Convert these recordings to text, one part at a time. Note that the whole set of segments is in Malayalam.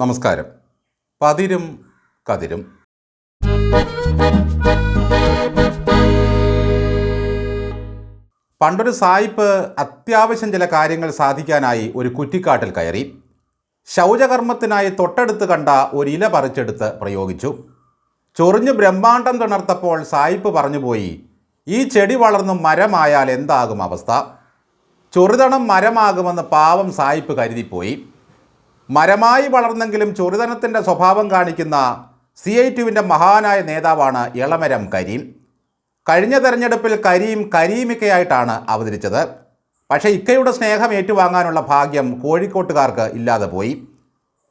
നമസ്കാരം. പതിരും കതിരും. പണ്ടൊരു സായിപ്പ് അത്യാവശ്യം ചില കാര്യങ്ങൾ സാധിക്കാനായി ഒരു കുറ്റിക്കാട്ടിൽ കയറി. ശൗചകർമ്മത്തിനായി തൊട്ടടുത്ത് കണ്ട ഒരു ഇല പറിച്ചെടുത്ത് പ്രയോഗിച്ചു. ചൊറിഞ്ഞ് ബ്രഹ്മാണ്ടം തിണർത്തപ്പോൾ സായിപ്പ് പറഞ്ഞുപോയി ഈ ചെടി വളർന്നു മരമായാൽ എന്താകും അവസ്ഥ? ചൊറിതണം മരമാകുമെന്ന് പാവം സായിപ്പ് കരുതിപ്പോയി. മരമായി വളർന്നെങ്കിലും ചൊറിതനത്തിന്റെ സ്വഭാവം കാണിക്കുന്ന സി ഐ ടുവിന്റെ മഹാനായ നേതാവാണ് ഇളമരം കരീം. കഴിഞ്ഞ തെരഞ്ഞെടുപ്പിൽ കരീം കരീമിക്കയായിട്ടാണ് അവതരിച്ചത്. പക്ഷേ ഇക്കയുടെ സ്നേഹം ഏറ്റുവാങ്ങാനുള്ള ഭാഗ്യം കോഴിക്കോട്ടുകാർക്ക് ഇല്ലാതെ പോയി.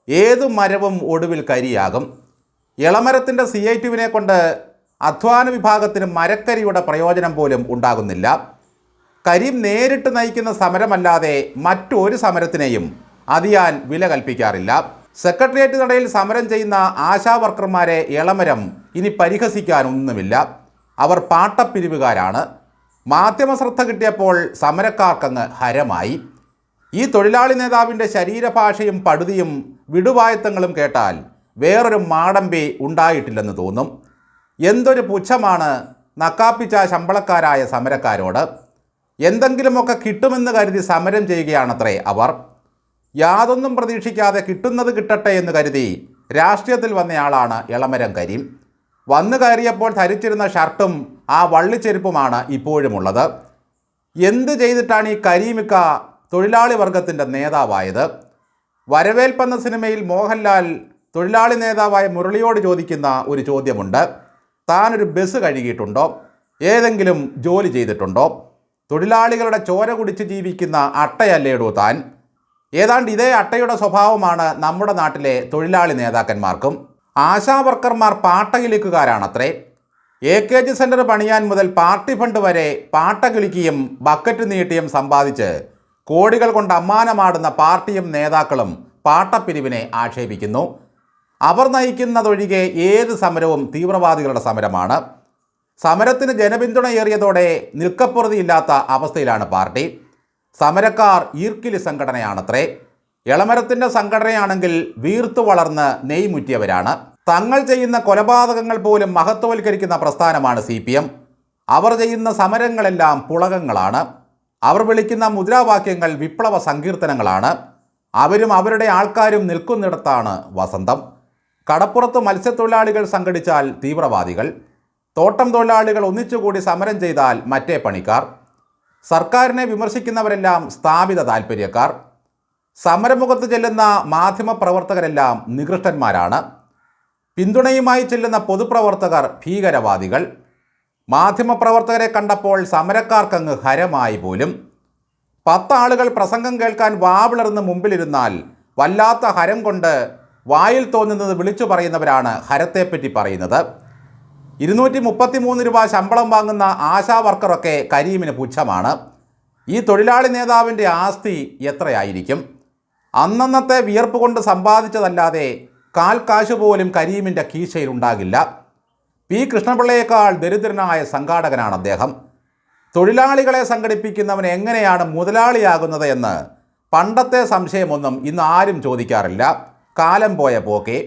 ഏതു മരവും ഒടുവിൽ കരിയാകും. ഇളമരത്തിന്റെ സി ഐ ടുവിനെ കൊണ്ട് അധ്വാന വിഭാഗത്തിന് മരക്കരിയുടെ പ്രയോജനം പോലും ഉണ്ടാകുന്നില്ല. കരീം നേരിട്ട് നയിക്കുന്ന സമരമല്ലാതെ മറ്റൊരു സമരത്തിനെയും അതിയാൻ വില കൽപ്പിക്കാറില്ല. സെക്രട്ടേറിയറ്റ് നടയിൽ സമരം ചെയ്യുന്ന ആശാ വർക്കർമാരെ ഇളമരം ഇനി പരിഹസിക്കാനൊന്നുമില്ല. അവർ പാട്ടപ്പിരിവുകാരാണ്. മാധ്യമ ശ്രദ്ധ കിട്ടിയപ്പോൾ സമരക്കാർക്കങ്ങ് ഹരമായി. ഈ തൊഴിലാളി നേതാവിന്റെ ശരീരഭാഷയും പടുതിയും വിടുവായത്തങ്ങളും കേട്ടാൽ വേറൊരു മാടമ്പി ഉണ്ടായിട്ടില്ലെന്ന് തോന്നും. എന്തൊരു പുച്ഛമാണ് നക്കാപ്പിച്ച ശമ്പളക്കാരായ സമരക്കാരോട്. എന്തെങ്കിലുമൊക്കെ കിട്ടുമെന്ന് കരുതി സമരം ചെയ്യുകയാണത്രേ അവർ. യാതൊന്നും പ്രതീക്ഷിക്കാതെ കിട്ടുന്നത് കിട്ടട്ടെ എന്ന് കരുതി രാഷ്ട്രീയത്തിൽ വന്നയാളാണ് ഇളമരം കരീം. വന്നു കയറിയപ്പോൾ ധരിച്ചിരുന്ന ഷർട്ടും ആ വള്ളിച്ചെരുപ്പുമാണ് ഇപ്പോഴുമുള്ളത്. എന്ത് ചെയ്തിട്ടാണ് ഈ കരീമിക്ക തൊഴിലാളി വർഗത്തിന്റെ നേതാവായത്? വരവേൽപ്പെന്ന സിനിമയിൽ മോഹൻലാൽ തൊഴിലാളി നേതാവായ മുരളിയോട് ചോദിക്കുന്ന ഒരു ചോദ്യമുണ്ട്. താനൊരു ബസ് കഴുകിയിട്ടുണ്ടോ? ഏതെങ്കിലും ജോലി ചെയ്തിട്ടുണ്ടോ? തൊഴിലാളികളുടെ ചോര കുടിച്ച് ജീവിക്കുന്ന അട്ടയല്ലേടോ താൻ? ഏതാണ്ട് ഇതേ അട്ടയുടെ സ്വഭാവമാണ് നമ്മുടെ നാട്ടിലെ തൊഴിലാളി നേതാക്കന്മാർക്കും. ആശാ വർക്കർമാർ പാട്ടകിലിക്കുകാരാണത്രേ എ കെ ജി സെന്റർ പണിയാൻ മുതൽ പാർട്ടി ഫണ്ട് വരെ പാട്ട കിളിക്കുകയും ബക്കറ്റ് നീട്ടിയും സമ്പാദിച്ച് കോടികൾ കൊണ്ട് അമ്മാനമാടുന്ന പാർട്ടിയും നേതാക്കളും പാട്ടപ്പിരിവിനെ ആക്ഷേപിക്കുന്നു. അവർ നയിക്കുന്നതൊഴികെ ഏത് സമരവും തീവ്രവാദികളുടെ സമരമാണ്. സമരത്തിന് ജനപിന്തുണയേറിയതോടെ നിൽക്കപ്പുറതിയില്ലാത്ത അവസ്ഥയിലാണ് പാർട്ടി. സമരക്കാർ ഈർക്കിലി സംഘടനയാണത്രേ. എളമരത്തിന്റെ സംഘടനയാണെങ്കിൽ വീർത്തു വളർന്ന് നെയ്മുറ്റിയവരാണ് തങ്ങൾ ചെയ്യുന്ന കൊലപാതകങ്ങൾ പോലും മഹത്വവൽക്കരിക്കുന്ന പ്രസ്ഥാനമാണ് സി പി എം. അവർ ചെയ്യുന്ന സമരങ്ങളെല്ലാം പുളകങ്ങളാണ്. അവർ വിളിക്കുന്ന മുദ്രാവാക്യങ്ങൾ വിപ്ലവ സങ്കീർത്തനങ്ങളാണ്. അവരും അവരുടെ ആൾക്കാരും നിൽക്കുന്നിടത്താണ് വസന്തം. കടപ്പുറത്ത് മത്സ്യത്തൊഴിലാളികൾ സംഘടിച്ചാൽ തീവ്രവാദികൾ. തോട്ടം തൊഴിലാളികൾ ഒന്നിച്ചുകൂടി സമരം ചെയ്താൽ മറ്റേ പണിക്കാർ. സർക്കാരിനെ വിമർശിക്കുന്നവരെല്ലാം സ്ഥാപിത താൽപ്പര്യക്കാർ സമരമുഖത്ത് ചെല്ലുന്ന മാധ്യമപ്രവർത്തകരെല്ലാം നികൃഷ്ടന്മാരാണ്. പിന്തുണയുമായി ചെല്ലുന്ന പൊതുപ്രവർത്തകർ ഭീകരവാദികൾ. മാധ്യമപ്രവർത്തകരെ കണ്ടപ്പോൾ സമരക്കാർക്കങ്ങ് ഹരമായി പോലും. പത്താളുകൾ പ്രസംഗം കേൾക്കാൻ വാവിളർന്ന് മുമ്പിലിരുന്നാൽ വല്ലാത്ത ഹരം കൊണ്ട് വായിൽ തോന്നുന്നത് വിളിച്ചു പറയുന്നവരാണ് ഹരത്തെപ്പറ്റി പറയുന്നത്. ഇരുന്നൂറ്റി മുപ്പത്തി മൂന്ന് രൂപ ശമ്പളം വാങ്ങുന്ന ആശാ വർക്കറൊക്കെ കരീമിന് പുച്ഛമാണ്. ഈ തൊഴിലാളി നേതാവിന്റെ ആസ്തി എത്രയായിരിക്കും? അന്നന്നത്തെ വിയർപ്പ് കൊണ്ട് സമ്പാദിച്ചതല്ലാതെ കാൽ കാശ് പോലും കരീമിന്റെ കീശയിലുണ്ടാകില്ല പി കൃഷ്ണപിള്ളയേക്കാൾ ദരിദ്രനായ സംഘാടകനാണ് അദ്ദേഹം. തൊഴിലാളികളെ സംഘടിപ്പിക്കുന്നവൻ എങ്ങനെയാണ് മുതലാളിയാകുന്നത് എന്ന് പണ്ടത്തെ സംശയമൊന്നും ഇന്ന് ആരും ചോദിക്കാറില്ല. കാലം പോയ പോക്കെ.